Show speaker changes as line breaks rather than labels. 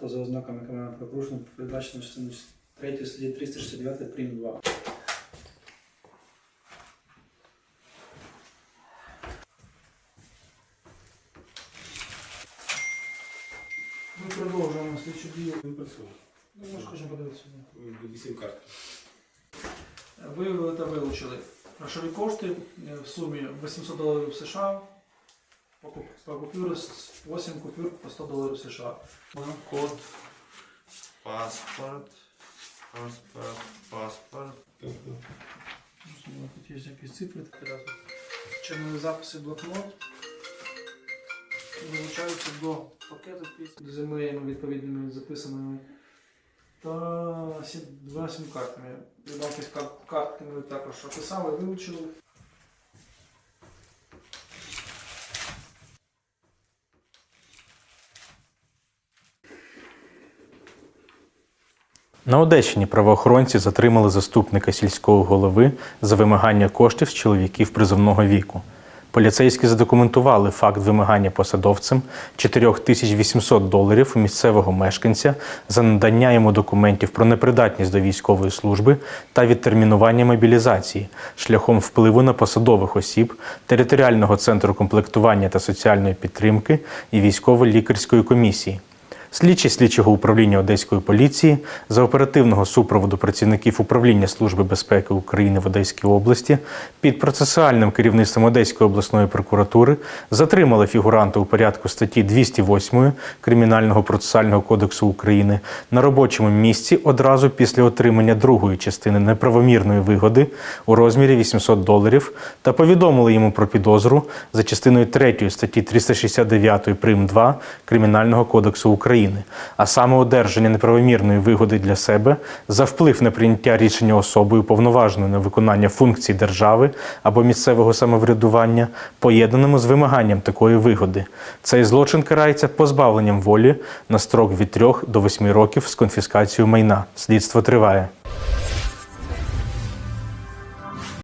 та за ознаками кримінального правопорушення передбачено частиною 3 статті 369 прим. 2. Ми продовжуємо слідчу дію.
Він працює.
Ну, ми ж хочемо подивитися.
Вісім карт.
Виявили та вилучили грошові кошти е, в сумі 800 доларів США. Покупка 100 купюр, 8 купюр по 100 доларів США.
Код, паспорт, паспорт, паспорт.
Можливо, Тут є якісь цифри. Чинні записи блокнот. Долучаються до пакету з імеями відповідними записаними. Та сім- два сім-картами. Відомки з кар- картки ми також описали, вилучили.
На Одещині правоохоронці затримали заступника сільського голови за вимагання коштів з чоловіків призовного віку. Поліцейські задокументували факт вимагання посадовцем 4800 доларів у місцевого мешканця за надання йому документів про непридатність до військової служби та відтермінування мобілізації шляхом впливу на посадових осіб територіального центру комплектування та соціальної підтримки і військово-лікарської комісії. Слідчі слідчого управління Одеської поліції за оперативного супроводу працівників управління Служби безпеки України в Одеській області під процесуальним керівництвом Одеської обласної прокуратури затримали фігуранта у порядку статті 208 Кримінального процесуального кодексу України на робочому місці одразу після отримання другої частини неправомірної вигоди у розмірі 800 доларів та повідомили йому про підозру за частиною 3 статті 369 прим. 2 Кримінального кодексу України, а саме одержання неправомірної вигоди для себе за вплив на прийняття рішення особою повноважною на виконання функцій держави або місцевого самоврядування, поєднаному з вимаганням такої вигоди. Цей злочин карається позбавленням волі на строк від 3 до 8 років з конфіскацією майна. Слідство триває.